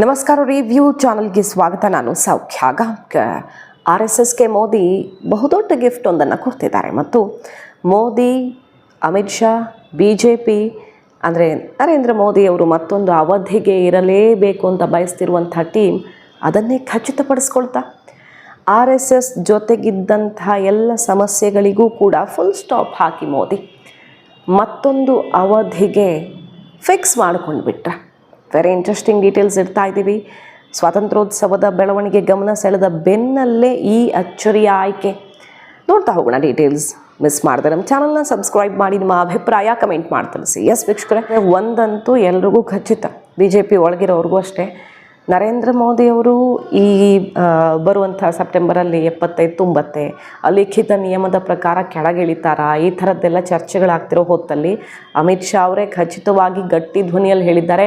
ನಮಸ್ಕಾರ ರಿವ್ಯೂ ಚಾನಲ್ಗೆ ಸ್ವಾಗತ. ನಾನು ಸೌಖ್ಯ ಗಾಂವ್ಕರ್ ಆರ್ ಎಸ್ ಎಸ್ಗೆ ಮೋದಿ ಬಹುದೊಡ್ಡ ಗಿಫ್ಟ್ ಒಂದನ್ನು ಕೊಡ್ತಿದ್ದಾರೆ. ಮತ್ತು Modi, Amit Shah B J P ಅಂದರೆ ನರೇಂದ್ರ ಮೋದಿ ಅವರು ಮತ್ತೊಂದು ಅವಧಿಗೆ ಇರಲೇಬೇಕು ಅಂತ ಬಯಸ್ತಿರುವಂಥ ಟೀಮ್ ಅದನ್ನೇ ಖಚಿತಪಡಿಸ್ಕೊಳ್ತಾ. ಆರ್ ಎಸ್ ಎಸ್ ಜೊತೆಗಿದ್ದಂಥ ಎಲ್ಲ ಸಮಸ್ಯೆಗಳಿಗೂ ಕೂಡ ಫುಲ್ ಸ್ಟಾಪ್ ಹಾಕಿ ಮೋದಿ. ಮತ್ತೊಂದು ಅವಧಿಗೆ ಫಿಕ್ಸ್ ಮಾಡಿಕೊಂಡು ಬಿಟ್ರೆ ವೆರಿ ಇಂಟ್ರೆಸ್ಟಿಂಗ್ ಡೀಟೇಲ್ಸ್ ಇಡ್ತಾ ಇದ್ದೀವಿ. ಸ್ವಾತಂತ್ರ್ಯೋತ್ಸವದ ಬೆಳವಣಿಗೆ ಗಮನ ಸೆಳೆದ ಬೆನ್ನಲ್ಲೇ ಈ ಅಚ್ಚರಿಯ ಆಯ್ಕೆ. ನೋಡ್ತಾ ಹೋಗೋಣ ಡೀಟೇಲ್ಸ್ ಮಿಸ್ ಮಾಡಿದೆ ನಮ್ಮ ಚಾನಲ್ನ ಸಬ್ಸ್ಕ್ರೈಬ್ ಮಾಡಿ, ನಿಮ್ಮ ಅಭಿಪ್ರಾಯ ಕಮೆಂಟ್ ಮಾಡಿ ತಿಳಿಸಿ. ಎಸ್ ವೀಕ್ಷಕರೇ, ಒಂದಂತೂ ಎಲ್ರಿಗೂ ಖಚಿತ. ಬಿ ಜೆ ಪಿ ಒಳಗಿರೋರಿಗೂ ಅಷ್ಟೇ. ನರೇಂದ್ರ ಮೋದಿಯವರು ಈ ಬರುವಂಥ ಸೆಪ್ಟೆಂಬರಲ್ಲಿ ಎಪ್ಪತ್ತೈದು ತುಂಬತ್ತೆ, ಅಲಿಖಿತ ನಿಯಮದ ಪ್ರಕಾರ ಕೆಳಗಿಳಿತಾರಾ, ಈ ಥರದ್ದೆಲ್ಲ ಚರ್ಚೆಗಳಾಗ್ತಿರೋ ಹೊತ್ತಲ್ಲಿ ಅಮಿತ್ ಶಾ ಅವರೇ ಖಚಿತವಾಗಿ ಗಟ್ಟಿ ಧ್ವನಿಯಲ್ಲಿ ಹೇಳಿದ್ದಾರೆ.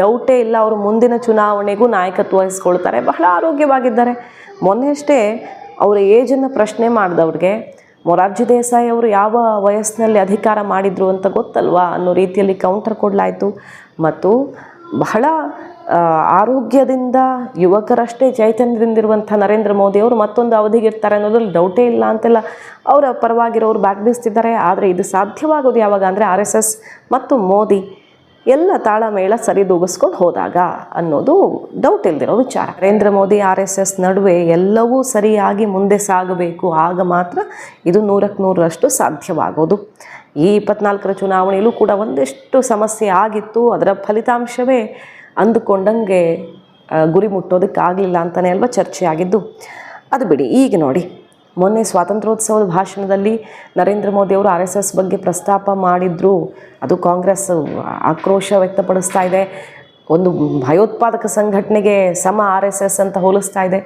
ಡೌಟೇ ಇಲ್ಲ, ಅವರು ಮುಂದಿನ ಚುನಾವಣೆಗೂ ನಾಯಕತ್ವ ವಹಿಸ್ಕೊಳ್ತಾರೆ, ಬಹಳ ಆರೋಗ್ಯವಾಗಿದ್ದಾರೆ. ಮೊನ್ನೆ ಅಷ್ಟೇ ಅವರ ಏಜನ್ನು ಪ್ರಶ್ನೆ ಮಾಡಿದವ್ರಿಗೆ, ಮೊರಾರ್ಜಿ ದೇಸಾಯಿ ಅವರು ಯಾವ ವಯಸ್ಸಿನಲ್ಲಿ ಅಧಿಕಾರ ಮಾಡಿದ್ರು ಅಂತ ಗೊತ್ತಲ್ವಾ ಅನ್ನೋ ರೀತಿಯಲ್ಲಿ ಕೌಂಟರ್ ಕೊಡಲಾಯಿತು. ಮತ್ತು ಬಹಳ ಆರೋಗ್ಯದಿಂದ ಯುವಕರಷ್ಟೇ ಚೈತನ್ಯದಿಂದಿರುವಂಥ ನರೇಂದ್ರ ಮೋದಿ ಅವರು ಮತ್ತೊಂದು ಅವಧಿಗೆ ಇರ್ತಾರೆ ಅನ್ನೋದ್ರಲ್ಲಿ ಡೌಟೇ ಇಲ್ಲ ಅಂತೆಲ್ಲ ಅವರ ಪರವಾಗಿರೋರು ಬ್ಯಾಗ್ ಬೀಸ್ತಿದ್ದಾರೆ. ಆದರೆ ಇದು ಸಾಧ್ಯವಾಗೋದು ಯಾವಾಗ ಅಂದರೆ ಆರ್ ಮತ್ತು ಮೋದಿ. ಎಲ್ಲ ತಾಳಮೇಳ ಸರಿದೂಗಿಸ್ಕೊಂಡು ಹೋದಾಗ ಅನ್ನೋದು ಡೌಟ್ ಇಲ್ದಿರೋ ವಿಚಾರ. Narendra Modi R S S ನಡುವೆ ಎಲ್ಲವೂ ಸರಿಯಾಗಿ ಮುಂದೆ ಸಾಗಬೇಕು. ಆಗ ಮಾತ್ರ ಇದು ನೂರಕ್ಕೆ ನೂರರಷ್ಟು ಸಾಧ್ಯವಾಗೋದು. ಈ ಇಪ್ಪತ್ನಾಲ್ಕರ ಚುನಾವಣೆಯಲ್ಲೂ ಕೂಡ ಒಂದಿಷ್ಟು ಸಮಸ್ಯೆ ಆಗಿತ್ತು. ಅದರ ಫಲಿತಾಂಶವೇ ಅಂದುಕೊಂಡಂಗೆ ಗುರಿ ಮುಟ್ಟೋದಕ್ಕಾಗಲಿಲ್ಲ ಅಂತಲೇ ಅಲ್ವಾ ಚರ್ಚೆ ಆಗಿದ್ದು ಅದು ಬಿಡಿ, ಈಗ ನೋಡಿ. ಮೊನ್ನೆ ಸ್ವಾತಂತ್ರ್ಯೋತ್ಸವದ ಭಾಷಣದಲ್ಲಿ ನರೇಂದ್ರ ಮೋದಿ ಅವರು ಆರ್ ಎಸ್ ಎಸ್ ಬಗ್ಗೆ ಪ್ರಸ್ತಾಪ ಮಾಡಿದ್ರು. ಅದು ಕಾಂಗ್ರೆಸ್ ಆಕ್ರೋಶ ವ್ಯಕ್ತಪಡಿಸ್ತಾ ಇದೆ. ಒಂದು ಭಯೋತ್ಪಾದಕ ಸಂಘಟನೆಗೆ ಸಮ ಆರ್ ಎಸ್ ಎಸ್ ಅಂತ ಹೋಲಿಸ್ತಾ ಇದೆ.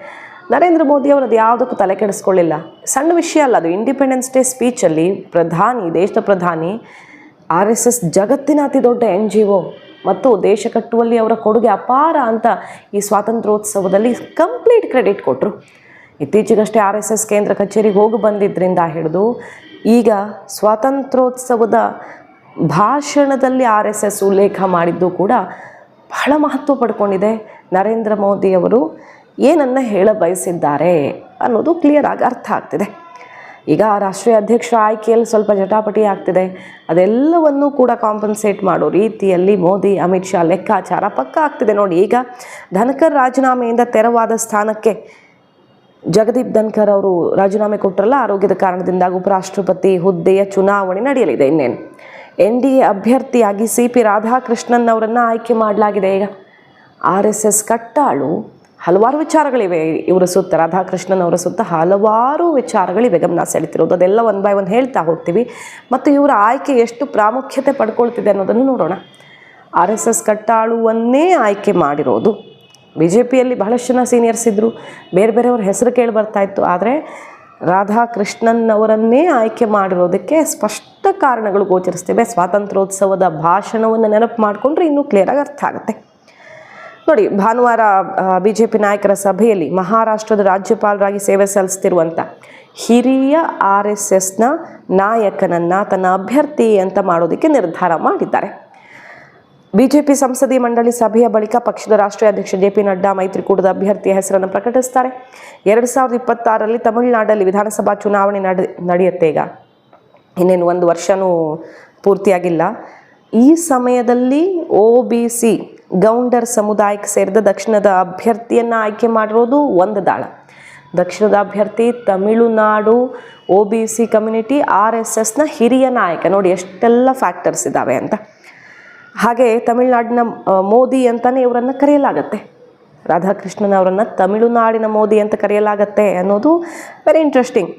ನರೇಂದ್ರ ಮೋದಿ ಅವರು ಅದು ಯಾವುದಕ್ಕೂ ತಲೆ ಕೆಡಿಸ್ಕೊಳ್ಳಿಲ್ಲ. ಸಣ್ಣ ವಿಷಯ ಅಲ್ಲ, ಅದು ಇಂಡಿಪೆಂಡೆನ್ಸ್ ಡೇ ಸ್ಪೀಚಲ್ಲಿ ಪ್ರಧಾನಿ, ದೇಶದ ಪ್ರಧಾನಿ, ಆರ್ ಎಸ್ ಎಸ್ ಜಗತ್ತಿನ ಅತಿ ದೊಡ್ಡ ಎನ್ ಜಿ ಒ ಮತ್ತು ದೇಶ ಕಟ್ಟುವಲ್ಲಿ ಅವರ ಕೊಡುಗೆ ಅಪಾರ ಅಂತ ಈ ಸ್ವಾತಂತ್ರ್ಯೋತ್ಸವದಲ್ಲಿ ಕಂಪ್ಲೀಟ್ ಕ್ರೆಡಿಟ್ ಕೊಟ್ಟರು ಇತ್ತೀಚೆಗಷ್ಟೇ ಆರ್ ಎಸ್ ಎಸ್ ಕೇಂದ್ರ ಕಚೇರಿಗೆ ಹೋಗಿ ಬಂದಿದ್ದರಿಂದ ಹಿಡಿದು ಈಗ ಸ್ವಾತಂತ್ರ್ಯೋತ್ಸವದ ಭಾಷಣದಲ್ಲಿ ಆರ್ ಎಸ್ ಎಸ್ ಉಲ್ಲೇಖ ಮಾಡಿದ್ದು ಕೂಡ ಬಹಳ ಮಹತ್ವ ಪಡ್ಕೊಂಡಿದೆ. ನರೇಂದ್ರ ಮೋದಿಯವರು ಏನನ್ನು ಹೇಳ ಬಯಸಿದ್ದಾರೆ ಅನ್ನೋದು ಕ್ಲಿಯರ್ ಆಗಿ ಅರ್ಥ ಆಗ್ತಿದೆ. ಈಗ ರಾಷ್ಟ್ರೀಯ ಅಧ್ಯಕ್ಷ ಆಯ್ಕೆಯಲ್ಲಿ ಸ್ವಲ್ಪ ಜಟಾಪಟಿ ಆಗ್ತಿದೆ. ಅದೆಲ್ಲವನ್ನೂ ಕೂಡ ಕಾಂಪನ್ಸೇಟ್ ಮಾಡೋ ರೀತಿಯಲ್ಲಿ ಮೋದಿ, ಅಮಿತ್ ಶಾ ಲೆಕ್ಕಾಚಾರ ಪಕ್ಕ ಆಗ್ತಿದೆ ನೋಡಿ. ಈಗ ಧನಕರ್ ರಾಜೀನಾಮೆಯಿಂದ ತೆರವಾದ ಸ್ಥಾನಕ್ಕೆ ಜಗದೀಪ್ ಧನ್ಕರ್ ಅವರು ರಾಜೀನಾಮೆ ಕೊಟ್ಟರಲ್ಲ ಆರೋಗ್ಯದ ಕಾರಣದಿಂದಾಗಿ ಉಪರಾಷ್ಟ್ರಪತಿ ಹುದ್ದೆಯ ಚುನಾವಣೆ ನಡೆಯಲಿದೆ ಇನ್ನೇನು. ಎನ್ ಡಿ ಎ ಅಭ್ಯರ್ಥಿಯಾಗಿ ಸಿ ಪಿ ರಾಧಾಕೃಷ್ಣನ್ ಅವರನ್ನು ಆಯ್ಕೆ ಮಾಡಲಾಗಿದೆ ಈಗ. ಆರ್ ಎಸ್ ಎಸ್ ಕಟ್ಟಾಳು. ಹಲವಾರು ವಿಚಾರಗಳಿವೆ ಇವರ ಸುತ್ತ. ರಾಧಾಕೃಷ್ಣನ್ ಅವರ ಸುತ್ತ ಹಲವಾರು ವಿಚಾರಗಳಿವೆ. ಗಮನ ಸೆಳಿತಿರೋದು ಅದೆಲ್ಲ ಒನ್ ಬೈ ಒನ್ ಹೇಳ್ತಾ ಹೋಗ್ತೀವಿ. ಮತ್ತು ಇವರ ಆಯ್ಕೆ ಎಷ್ಟು ಪ್ರಾಮುಖ್ಯತೆ ಪಡ್ಕೊಳ್ತಿದೆ ಅನ್ನೋದನ್ನು ನೋಡೋಣ. ಆರ್ ಎಸ್ ಎಸ್ ಕಟ್ಟಾಳುವನ್ನೇ ಆಯ್ಕೆ ಮಾಡಿರೋದು. ಬಿ ಜೆ ಪಿಯಲ್ಲಿ ಬಹಳಷ್ಟು ಜನ ಸೀನಿಯರ್ಸ್ ಇದ್ದರು ಬೇರೆ ಬೇರೆಯವ್ರ ಹೆಸರು ಕೇಳಿ ಬರ್ತಾ ಇತ್ತು. ಆದರೆ ರಾಧಾಕೃಷ್ಣನ್ ಅವರನ್ನೇ ಆಯ್ಕೆ ಮಾಡಿರೋದಕ್ಕೆ ಸ್ಪಷ್ಟ ಕಾರಣಗಳು ಗೋಚರಿಸ್ತೇವೆ. ಸ್ವಾತಂತ್ರ್ಯೋತ್ಸವದ ಭಾಷಣವನ್ನು ನೆನಪು ಮಾಡಿಕೊಂಡ್ರೆ ಇನ್ನೂ ಕ್ಲಿಯರಾಗಿ ಅರ್ಥ ಆಗುತ್ತೆ. ನೋಡಿ, ಭಾನುವಾರ ಬಿ ಜೆ ಪಿ ನಾಯಕರ ಸಭೆಯಲ್ಲಿ ಮಹಾರಾಷ್ಟ್ರದ ರಾಜ್ಯಪಾಲರಾಗಿ ಸೇವೆ ಸಲ್ಲಿಸ್ತಿರುವಂಥ ಹಿರಿಯ ಆರ್ ಎಸ್ ಎಸ್ನ ನಾಯಕನನ್ನು ತನ್ನ ಅಭ್ಯರ್ಥಿ ಅಂತ ಮಾಡೋದಕ್ಕೆ ನಿರ್ಧಾರ ಮಾಡಿದ್ದಾರೆ. ಬಿಜೆಪಿ ಸಂಸದೀಯ ಮಂಡಳಿ ಸಭೆಯ ಬಳಿಕ ಪಕ್ಷದ ರಾಷ್ಟ್ರೀಯ ಅಧ್ಯಕ್ಷ ಜೆ ಪಿ ನಡ್ಡಾ ಮೈತ್ರಿಕೂಟದ ಅಭ್ಯರ್ಥಿಯ ಹೆಸರನ್ನು ಪ್ರಕಟಿಸ್ತಾರೆ. ಎರಡು ಸಾವಿರದ ಇಪ್ಪತ್ತಾರರಲ್ಲಿ ತಮಿಳುನಾಡಲ್ಲಿ ವಿಧಾನಸಭಾ ಚುನಾವಣೆ ನಡೆ, ನಡೆಯುತ್ತೆ ಈಗ. ಇನ್ನೇನು ಒಂದು ವರ್ಷವೂ ಪೂರ್ತಿಯಾಗಿಲ್ಲ. ಈ ಸಮಯದಲ್ಲಿ ಒ ಗೌಂಡರ್ ಸಮುದಾಯಕ್ಕೆ ಸೇರಿದ ದಕ್ಷಿಣದ ಅಭ್ಯರ್ಥಿಯನ್ನು ಆಯ್ಕೆ ಮಾಡಿರೋದು ಒಂದು ದಾಳ. ದಕ್ಷಿಣದ ಅಭ್ಯರ್ಥಿ Tamil Nadu, O B C community, R S ಎಸ್ನ ಹಿರಿಯ ನಾಯಕ. ನೋಡಿ, ಎಷ್ಟೆಲ್ಲ ಫ್ಯಾಕ್ಟರ್ಸ್ ಇದ್ದಾವೆ ಅಂತ. ಹಾಗೆ ತಮಿಳುನಾಡಿನ ಮೋದಿ ಅಂತಲೇ ಇವರನ್ನು ಕರೆಯಲಾಗತ್ತೆ. ರಾಧಾಕೃಷ್ಣನ್ ಅವರನ್ನು ತಮಿಳುನಾಡಿನ ಮೋದಿ ಅಂತ ಕರೆಯಲಾಗತ್ತೆ ಅನ್ನೋದು ವೆರಿ ಇಂಟ್ರೆಸ್ಟಿಂಗ್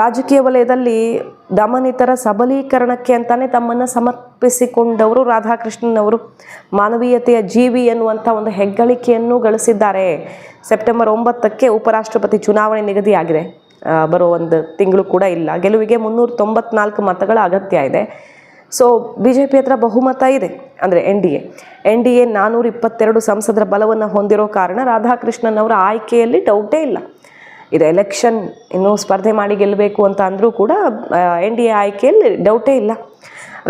ರಾಜಕೀಯ ವಲಯದಲ್ಲಿ ದಮನಿತರ ಸಬಲೀಕರಣಕ್ಕೆ ಅಂತಲೇ ತಮ್ಮನ್ನು ಸಮರ್ಪಿಸಿಕೊಂಡವರು ರಾಧಾಕೃಷ್ಣನ್ ಅವರು. ಮಾನವೀಯತೆಯ ಜೀವಿ ಎನ್ನುವಂಥ ಒಂದು ಹೆಗ್ಗಳಿಕೆಯನ್ನು ಗಳಿಸಿದ್ದಾರೆ. ಸೆಪ್ಟೆಂಬರ್ ಒಂಬತ್ತಕ್ಕೆ ಉಪರಾಷ್ಟ್ರಪತಿ ಚುನಾವಣೆ ನಿಗದಿಯಾಗಿದೆ. ಬರೋ ಒಂದು ತಿಂಗಳು ಕೂಡ ಇಲ್ಲ. ಗೆಲುವಿಗೆ ಮುನ್ನೂರ ತೊಂಬತ್ನಾಲ್ಕು ಮತಗಳ ಅಗತ್ಯ ಇದೆ. ಸೊ ಬಿ ಜೆ ಪಿ ಹತ್ರ ಬಹುಮತ ಇದೆ, ಅಂದರೆ N D A N D A ನಾನ್ನೂರ ಇಪ್ಪತ್ತೆರಡು ಸಂಸದರ ಬಲವನ್ನು ಹೊಂದಿರೋ ಕಾರಣ ರಾಧಾಕೃಷ್ಣನ್ ಅವರ ಆಯ್ಕೆಯಲ್ಲಿ ಡೌಟೇ ಇಲ್ಲ. ಇದು ಎಲೆಕ್ಷನ್ ಇನ್ನೂ ಸ್ಪರ್ಧೆ ಮಾಡಿ ಗೆಲ್ಲಬೇಕು ಅಂತ ಅಂದರೂ ಕೂಡ ಎನ್ ಡಿ ಎ ಆಯ್ಕೆಯಲ್ಲಿ ಡೌಟೇ ಇಲ್ಲ.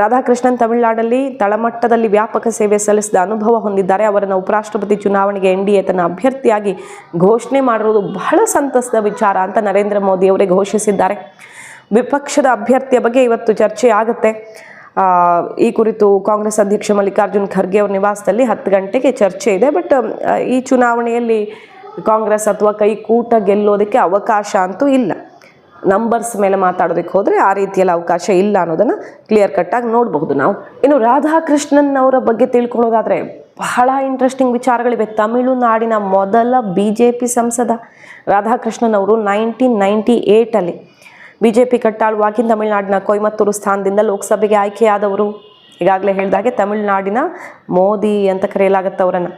ರಾಧಾಕೃಷ್ಣನ್ ತಮಿಳುನಾಡಲ್ಲಿ ತಳಮಟ್ಟದಲ್ಲಿ ವ್ಯಾಪಕ ಸೇವೆ ಸಲ್ಲಿಸಿದ ಅನುಭವ ಹೊಂದಿದ್ದಾರೆ. ಅವರನ್ನು ಉಪರಾಷ್ಟ್ರಪತಿ ಚುನಾವಣೆಗೆ ಎನ್ ಡಿ ಎ ತನ್ನ ಅಭ್ಯರ್ಥಿಯಾಗಿ ಘೋಷಣೆ ಮಾಡಿರೋದು ಬಹಳ ಸಂತಸದ ವಿಚಾರ ಅಂತ ನರೇಂದ್ರ ಮೋದಿ ಅವರೇ ಘೋಷಿಸಿದ್ದಾರೆ. ವಿಪಕ್ಷದ ಅಭ್ಯರ್ಥಿಯ ಬಗ್ಗೆ ಇವತ್ತು ಚರ್ಚೆ ಆಗುತ್ತೆ ಈ ಕುರಿತು ಕಾಂಗ್ರೆಸ್ ಅಧ್ಯಕ್ಷ ಮಲ್ಲಿಕಾರ್ಜುನ್ ಖರ್ಗೆ ಅವರ ನಿವಾಸದಲ್ಲಿ ಹತ್ತು ಗಂಟೆಗೆ ಚರ್ಚೆ ಇದೆ. ಬಟ್ ಈ ಚುನಾವಣೆಯಲ್ಲಿ ಕಾಂಗ್ರೆಸ್ ಅಥವಾ ಕೈಕೂಟ ಗೆಲ್ಲೋದಕ್ಕೆ ಅವಕಾಶ ಅಂತೂ ಇಲ್ಲ. ನಂಬರ್ಸ್ ಮೇಲೆ ಮಾತಾಡೋದಕ್ಕೆ ಹೋದರೆ ಆ ರೀತಿಯಲ್ಲಿ ಅವಕಾಶ ಇಲ್ಲ ಅನ್ನೋದನ್ನು ಕ್ಲಿಯರ್ ಕಟ್ಟಾಗಿ ನೋಡಬಹುದು ನಾವು. ಇನ್ನು ರಾಧಾಕೃಷ್ಣನ್ ಅವರ ಬಗ್ಗೆ ತಿಳ್ಕೊಳ್ಳೋದಾದರೆ ಬಹಳ ಇಂಟ್ರೆಸ್ಟಿಂಗ್ ವಿಚಾರಗಳಿವೆ. ತಮಿಳುನಾಡಿನ ಮೊದಲ ಬಿ ಜೆ ಪಿ ಸಂಸದ ರಾಧಾಕೃಷ್ಣನ್ ಅವರು ನೈನ್ಟೀನ್ ನೈಂಟಿ ಏಯ್ಟಲ್ಲಿ ಬಿ ಜೆ ಪಿ ಕಟ್ಟಾಳುವಾಗಿ ತಮಿಳುನಾಡಿನ ಕೊಯಮತ್ತೂರು ಸ್ಥಾನದಿಂದ ಲೋಕಸಭೆಗೆ ಆಯ್ಕೆಯಾದವರು. ಈಗಾಗಲೇ ಹೇಳಿದಾಗೆ ತಮಿಳುನಾಡಿನ ಮೋದಿ ಅಂತ ಕರೆಯಲಾಗುತ್ತೆ ಅವರನ್ನು.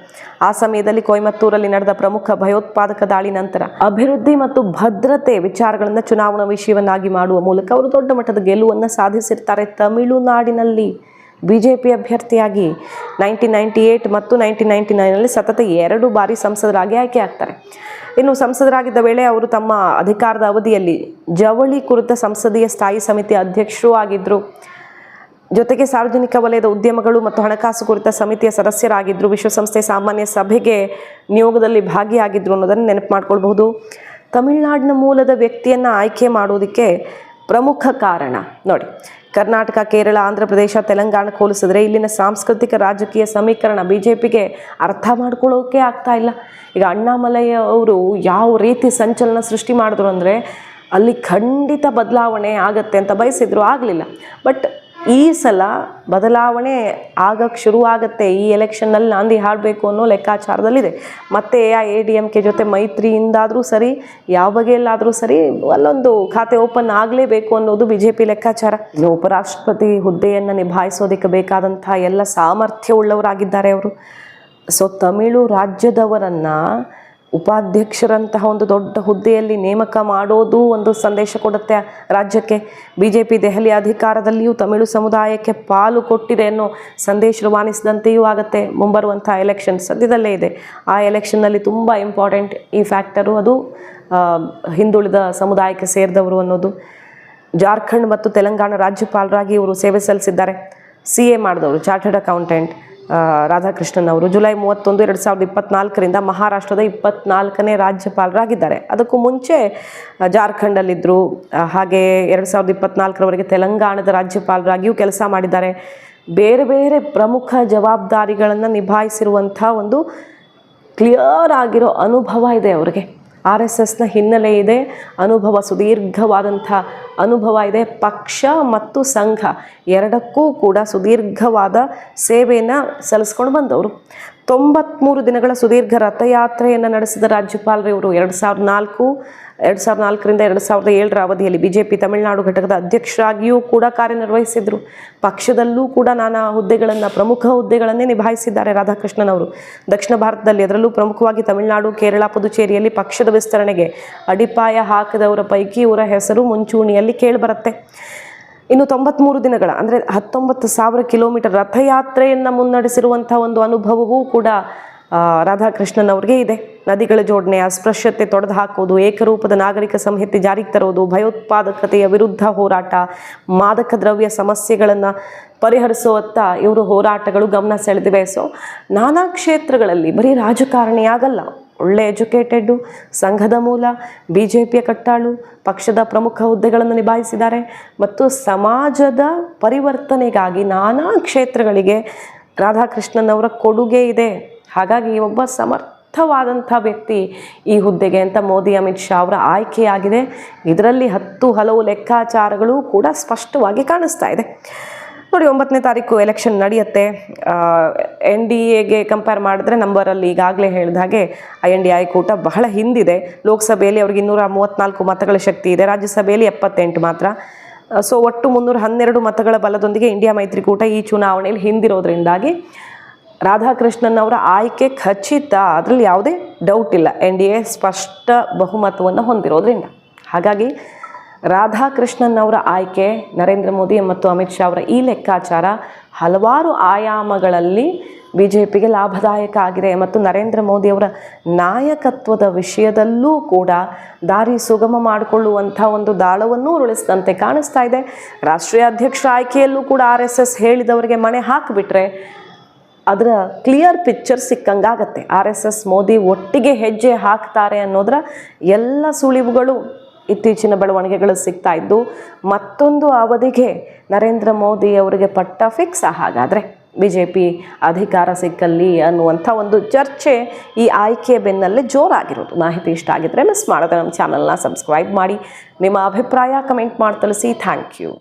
ಆ ಸಮಯದಲ್ಲಿ ಕೊಯಮತ್ತೂರಲ್ಲಿ ನಡೆದ ಪ್ರಮುಖ ಭಯೋತ್ಪಾದಕ ದಾಳಿ ನಂತರ ಅಭಿವೃದ್ಧಿ ಮತ್ತು ಭದ್ರತೆ ವಿಚಾರಗಳನ್ನು ಚುನಾವಣಾ ವಿಷಯವನ್ನಾಗಿ ಮಾಡುವ ಮೂಲಕ ಅವರು ದೊಡ್ಡ ಮಟ್ಟದ ಗೆಲುವನ್ನು ಸಾಧಿಸಿರ್ತಾರೆ ತಮಿಳುನಾಡಿನಲ್ಲಿ. ಬಿ ಜೆ ಪಿ ಅಭ್ಯರ್ಥಿಯಾಗಿ ನೈನ್ಟೀನ್ ನೈಂಟಿ ಏಯ್ಟ್ ಮತ್ತು ನೈನ್ಟೀನ್ ನೈಂಟಿ ನೈನಲ್ಲಿ ಸತತ ಎರಡು ಬಾರಿ ಸಂಸದರಾಗಿ ಆಯ್ಕೆ ಆಗ್ತಾರೆ. ಇನ್ನು ಸಂಸದರಾಗಿದ್ದ ವೇಳೆ ಅವರು ತಮ್ಮ ಅಧಿಕಾರದ ಅವಧಿಯಲ್ಲಿ ಜವಳಿ ಕುರಿತ ಸಂಸದೀಯ ಸ್ಥಾಯಿ ಸಮಿತಿ ಅಧ್ಯಕ್ಷರೂ ಆಗಿದ್ದರು ಜೊತೆಗೆ ಸಾರ್ವಜನಿಕ ವಲಯದ ಉದ್ಯಮಗಳು ಮತ್ತು ಹಣಕಾಸು ಕುರಿತ ಸಮಿತಿಯ ಸದಸ್ಯರಾಗಿದ್ದರು ವಿಶ್ವಸಂಸ್ಥೆ ಸಾಮಾನ್ಯ ಸಭೆಗೆ ನಿಯೋಗದಲ್ಲಿ ಭಾಗಿಯಾಗಿದ್ದರು ಅನ್ನೋದನ್ನು ನೆನಪು ಮಾಡ್ಕೊಳ್ಬಹುದು. ತಮಿಳುನಾಡಿನ ಮೂಲದ ವ್ಯಕ್ತಿಯನ್ನು ಆಯ್ಕೆ ಮಾಡೋದಕ್ಕೆ ಪ್ರಮುಖ ಕಾರಣ ನೋಡಿ. ಕರ್ನಾಟಕ, ಕೇರಳ, ಆಂಧ್ರ ಪ್ರದೇಶ ತೆಲಂಗಾಣಕ್ಕೆ ಹೋಲಿಸಿದ್ರೆ ಇಲ್ಲಿನ ಸಾಂಸ್ಕೃತಿಕ ರಾಜಕೀಯ ಸಮೀಕರಣ ಬಿ ಜೆ ಪಿಗೆ ಅರ್ಥ ಮಾಡ್ಕೊಳ್ಳೋಕೆ ಆಗ್ತಾ ಇಲ್ಲ. ಈಗ ಅಣ್ಣಾಮಲೈ ಅವರು ಯಾವ ರೀತಿ ಸಂಚಲನ ಸೃಷ್ಟಿ ಮಾಡಿದ್ರು ಅಂದರೆ ಅಲ್ಲಿ ಖಂಡಿತ ಬದಲಾವಣೆ ಆಗತ್ತೆ ಅಂತ ಬಯಸಿದ್ರು, ಆಗಲಿಲ್ಲ. ಬಟ್ ಈ ಸಲ ಬದಲಾವಣೆ ಆಗಕ್ಕೆ ಶುರುವಾಗತ್ತೆ. ಈ ಎಲೆಕ್ಷನ್ನಲ್ಲಿ ನಾಂದಿ ಹಾಡಬೇಕು ಅನ್ನೋ ಲೆಕ್ಕಾಚಾರದಲ್ಲಿದೆ. ಮತ್ತೆ ಎ ಡಿ ಎಂ ಕೆ ಜೊತೆ ಮೈತ್ರಿಯಿಂದಾದರೂ ಸರಿ, ಯಾವ ಬಗೆಯಲ್ಲಾದರೂ ಸರಿ, ಅಲ್ಲೊಂದು ಖಾತೆ ಓಪನ್ ಆಗಲೇಬೇಕು ಅನ್ನೋದು ಬಿ ಜೆ ಪಿ ಲೆಕ್ಕಾಚಾರ. ಇನ್ನು ಉಪರಾಷ್ಟ್ರಪತಿ ಹುದ್ದೆಯನ್ನು ನಿಭಾಯಿಸೋದಕ್ಕೆ ಬೇಕಾದಂಥ ಎಲ್ಲ ಸಾಮರ್ಥ್ಯ ಉಳ್ಳವರಾಗಿದ್ದಾರೆ ಅವರು. ಸೊ ತಮಿಳು ರಾಜ್ಯದವರನ್ನು ಉಪಾಧ್ಯಕ್ಷರಂತಹ ಒಂದು ದೊಡ್ಡ ಹುದ್ದೆಯಲ್ಲಿ ನೇಮಕ ಮಾಡೋದು ಒಂದು ಸಂದೇಶ ಕೊಡುತ್ತೆ ರಾಜ್ಯಕ್ಕೆ. ಬಿ ಜೆ ಪಿ ದೆಹಲಿ ಅಧಿಕಾರದಲ್ಲಿಯೂ ತಮಿಳು ಸಮುದಾಯಕ್ಕೆ ಪಾಲು ಕೊಟ್ಟಿದೆ ಅನ್ನೋ ಸಂದೇಶ ರವಾನಿಸಿದಂತೆಯೂ ಆಗುತ್ತೆ. ಮುಂಬರುವಂಥ ಎಲೆಕ್ಷನ್ ಸದ್ಯದಲ್ಲೇ ಇದೆ. ಆ ಎಲೆಕ್ಷನ್ನಲ್ಲಿ ತುಂಬ ಇಂಪಾರ್ಟೆಂಟ್ ಈ ಫ್ಯಾಕ್ಟರು ಅದು ಹಿಂದುಳಿದ ಸಮುದಾಯಕ್ಕೆ ಸೇರಿದವರು ಅನ್ನೋದು. ಜಾರ್ಖಂಡ್ ಮತ್ತು ತೆಲಂಗಾಣ ರಾಜ್ಯಪಾಲರಾಗಿ ಇವರು ಸೇವೆ ಸಲ್ಲಿಸಿದ್ದಾರೆ. ಸಿ ಎ ಮಾಡಿದವರು, ಚಾರ್ಟರ್ಡ್ ಅಕೌಂಟೆಂಟ್. ರಾಧಾಕೃಷ್ಣನ್ ಅವರು ಜುಲೈ ಮೂವತ್ತೊಂದು, ಎರಡು ಸಾವಿರದ ಇಪ್ಪತ್ನಾಲ್ಕರಿಂದ ಮಹಾರಾಷ್ಟ್ರದ ಇಪ್ಪತ್ನಾಲ್ಕನೇ ರಾಜ್ಯಪಾಲರಾಗಿದ್ದಾರೆ. ಅದಕ್ಕೂ ಮುಂಚೆ ಜಾರ್ಖಂಡಲ್ಲಿದ್ದರು ಹಾಗೆ ಎರಡು ಸಾವಿರದ ಇಪ್ಪತ್ನಾಲ್ಕರವರೆಗೆ ತೆಲಂಗಾಣದ ರಾಜ್ಯಪಾಲರಾಗಿಯೂ ಕೆಲಸ ಮಾಡಿದ್ದಾರೆ. ಬೇರೆ ಬೇರೆ ಪ್ರಮುಖ ಜವಾಬ್ದಾರಿಗಳನ್ನು ನಿಭಾಯಿಸಿರುವಂಥ ಒಂದು ಕ್ಲಿಯರ್ ಆಗಿರೋ ಅನುಭವ ಇದೆ ಅವರಿಗೆ. ಆರ್ ಎಸ್ ಎಸ್ನ ಹಿನ್ನೆಲೆ ಇದೆ. ಅನುಭವ, ಸುದೀರ್ಘವಾದಂಥ ಅನುಭವ ಇದೆ. ಪಕ್ಷ ಮತ್ತು ಸಂಘ ಎರಡಕ್ಕೂ ಕೂಡ ಸುದೀರ್ಘವಾದ ಸೇವೆಯನ್ನು ಸಲ್ಲಿಸ್ಕೊಂಡು ಬಂದವರು. ತೊಂಬತ್ತ್ಮೂರು ದಿನಗಳ ಸುದೀರ್ಘ ರಥಯಾತ್ರೆಯನ್ನು ನಡೆಸಿದ ರಾಜ್ಯಪಾಲರಿವರು ಎರಡು ಸಾವಿರದ ನಾಲ್ಕು ಎರಡು ಸಾವಿರದ ನಾಲ್ಕರಿಂದ ಎರಡು ಸಾವಿರದ ಏಳರ ಅವಧಿಯಲ್ಲಿ ಬಿ ಜೆ ಪಿ ತಮಿಳುನಾಡು ಘಟಕದ ಅಧ್ಯಕ್ಷರಾಗಿಯೂ ಕೂಡ ಕಾರ್ಯನಿರ್ವಹಿಸಿದರು. ಪಕ್ಷದಲ್ಲೂ ಕೂಡ ನಾನಾ ಹುದ್ದೆಗಳನ್ನು, ಪ್ರಮುಖ ಹುದ್ದೆಗಳನ್ನೇ ನಿಭಾಯಿಸಿದ್ದಾರೆ ರಾಧಾಕೃಷ್ಣನ್ ಅವರು ದಕ್ಷಿಣ ಭಾರತದಲ್ಲಿ ಅದರಲ್ಲೂ ಪ್ರಮುಖವಾಗಿ ತಮಿಳುನಾಡು, ಕೇರಳ, ಪುದುಚೇರಿಯಲ್ಲಿ ಪಕ್ಷದ ವಿಸ್ತರಣೆಗೆ ಅಡಿಪಾಯ ಹಾಕಿದವರ ಪೈಕಿ ಇವರ ಹೆಸರು ಮುಂಚೂಣಿಯಲ್ಲಿ ಕೇಳಿಬರುತ್ತೆ. ಇನ್ನು ತೊಂಬತ್ತ್ಮೂರು ದಿನಗಳ, ಅಂದರೆ ಹತ್ತೊಂಬತ್ತು ಸಾವಿರ ಕಿಲೋಮೀಟರ್ ರಥಯಾತ್ರೆಯನ್ನು ಮುನ್ನಡೆಸಿರುವಂಥ ಒಂದು ಅನುಭವವೂ ಕೂಡ ರಾಧಾಕೃಷ್ಣನ್ ಅವ್ರಿಗೆ ಇದೆ. ನದಿಗಳ ಜೋಡಣೆ ಅಸ್ಪೃಶ್ಯತೆ ತೊಡೆದು ಹಾಕೋದು ಏಕರೂಪದ ನಾಗರಿಕ ಸಂಹಿತೆ ಜಾರಿಗೆ ತರೋದು ಭಯೋತ್ಪಾದಕತೆಯ ವಿರುದ್ಧ ಹೋರಾಟ, ಮಾದಕ ದ್ರವ್ಯ ಸಮಸ್ಯೆಗಳನ್ನು ಪರಿಹರಿಸುವತ್ತ ಇವರು ಹೋರಾಟಗಳು ಗಮನ ಸೆಳೆದಿವೆ. ಸೊ ನಾನಾ ಕ್ಷೇತ್ರಗಳಲ್ಲಿ ಬರೀ ರಾಜಕಾರಣಿಯಾಗಲ್ಲ ಒಳ್ಳೆ ಎಜುಕೇಟೆಡ್ಡು, ಸಂಘದ ಮೂಲ ಬಿ ಜೆ ಪಿಯ ಕಟ್ಟಾಳು, ಪಕ್ಷದ ಪ್ರಮುಖ ಹುದ್ದೆಗಳನ್ನು ನಿಭಾಯಿಸಿದ್ದಾರೆ. ಮತ್ತು ಸಮಾಜದ ಪರಿವರ್ತನೆಗಾಗಿ ನಾನಾ ಕ್ಷೇತ್ರಗಳಿಗೆ ರಾಧಾಕೃಷ್ಣನ್ ಅವರ ಕೊಡುಗೆ ಇದೆ. ಹಾಗಾಗಿ ಒಬ್ಬ ಸಮರ್ಥವಾದಂಥ ವ್ಯಕ್ತಿ ಈ ಹುದ್ದೆಗೆ ಅಂತ ಮೋದಿ ಅಮಿತ್ ಶಾ ಅವರ ಆಯ್ಕೆಯಾಗಿದೆ. ಇದರಲ್ಲಿ ಹತ್ತು ಹಲವು ಲೆಕ್ಕಾಚಾರಗಳು ಕೂಡ ಸ್ಪಷ್ಟವಾಗಿ ಕಾಣಿಸ್ತಾ ಇದೆ. ನೋಡಿ, ಒಂಬತ್ತನೇ ತಾರೀಕು ಎಲೆಕ್ಷನ್ ನಡೆಯುತ್ತೆ. ಎನ್ ಡಿ ಎಗೆ ಕಂಪೇರ್ ಮಾಡಿದ್ರೆ ನಂಬರಲ್ಲಿ ಈಗಾಗಲೇ ಹೇಳಿದ ಹಾಗೆ ಐ ಎನ್ ಡಿ ಐ ಕೂಟ ಬಹಳ ಹಿಂದಿದೆ. ಲೋಕಸಭೆಯಲ್ಲಿ ಅವ್ರಿಗೆ ಇನ್ನೂರ ಮೂವತ್ತ್ನಾಲ್ಕು ಮತಗಳ ಶಕ್ತಿ ಇದೆ. ರಾಜ್ಯಸಭೆಯಲ್ಲಿ ಎಪ್ಪತ್ತೆಂಟು ಮಾತ್ರ. ಸೊ ಒಟ್ಟು ಮುನ್ನೂರ ಹನ್ನೆರಡು ಮತಗಳ ಬಲದೊಂದಿಗೆ ಇಂಡಿಯಾ ಮೈತ್ರಿಕೂಟ ಈ ಚುನಾವಣೆಯಲ್ಲಿ ಹಿಂದಿರೋದ್ರಿಂದಾಗಿ ರಾಧಾಕೃಷ್ಣನ್ ಅವರ ಆಯ್ಕೆ ಖಚಿತ. ಅದರಲ್ಲಿ ಯಾವುದೇ ಡೌಟ್ ಇಲ್ಲ. ಎನ್ ಡಿ ಎ ಸ್ಪಷ್ಟ ಬಹುಮತವನ್ನು ಹೊಂದಿರೋದ್ರಿಂದ. ಹಾಗಾಗಿ ರಾಧಾಕೃಷ್ಣನ್ ಅವರ ಆಯ್ಕೆ, ನರೇಂದ್ರ ಮೋದಿ ಮತ್ತು ಅಮಿತ್ ಶಾ ಅವರ ಈ ಲೆಕ್ಕಾಚಾರ ಹಲವಾರು ಆಯಾಮಗಳಲ್ಲಿ ಬಿ ಜೆ ಪಿಗೆ ಲಾಭದಾಯಕ ಆಗಿದೆ. ಮತ್ತು ನರೇಂದ್ರ ಮೋದಿಯವರ ನಾಯಕತ್ವದ ವಿಷಯದಲ್ಲೂ ಕೂಡ ದಾರಿ ಸುಗಮ ಮಾಡಿಕೊಳ್ಳುವಂಥ ಒಂದು ದಾಳವನ್ನೂ ಉರುಳಿಸಿದಂತೆ ಕಾಣಿಸ್ತಾ ಇದೆ. ರಾಷ್ಟ್ರೀಯ ಅಧ್ಯಕ್ಷರ ಆಯ್ಕೆಯಲ್ಲೂ ಕೂಡ ಆರ್ ಎಸ್ ಎಸ್ ಹೇಳಿದವರಿಗೆ ಮಣೆ ಹಾಕಿಬಿಟ್ರೆ ಅದರ ಕ್ಲಿಯರ್ ಪಿಕ್ಚರ್ ಸಿಕ್ಕಂಗಾಗತ್ತೆ. ಆರ್ ಎಸ್ ಎಸ್ ಮೋದಿ ಒಟ್ಟಿಗೆ ಹೆಜ್ಜೆ ಹಾಕ್ತಾರೆ ಅನ್ನೋದ್ರ ಎಲ್ಲ ಸುಳಿವುಗಳು ಇತ್ತೀಚಿನ ಬೆಳವಣಿಗೆಗಳು ಸಿಗ್ತಾ ಇದ್ದು, ಮತ್ತೊಂದು ಅವಧಿಗೆ ನರೇಂದ್ರ ಮೋದಿ ಅವರಿಗೆ ಪಟ್ಟ ಫಿಕ್ಸ್ ಹಾಗಾದರೆ. ಬಿ ಜೆ ಪಿ ಅಧಿಕಾರ ಸಿಕ್ಕಲ್ಲಿ ಅನ್ನುವಂಥ ಒಂದು ಚರ್ಚೆ ಈ ಆಯ್ಕೆ ಬೆನ್ನಲ್ಲೇ ಜೋರಾಗಿರೋದು. ಮಾಹಿತಿ ಇಷ್ಟ ಆಗಿದ್ದರೆ ಮಿಸ್ ಮಾಡದೆ ನಮ್ಮ ಚಾನಲ್ನ ಸಬ್ಸ್ಕ್ರೈಬ್ ಮಾಡಿ. ನಿಮ್ಮ ಅಭಿಪ್ರಾಯ ಕಮೆಂಟ್ ಮಾಡಿ ತಿಳಿಸಿ ಥ್ಯಾಂಕ್ ಯು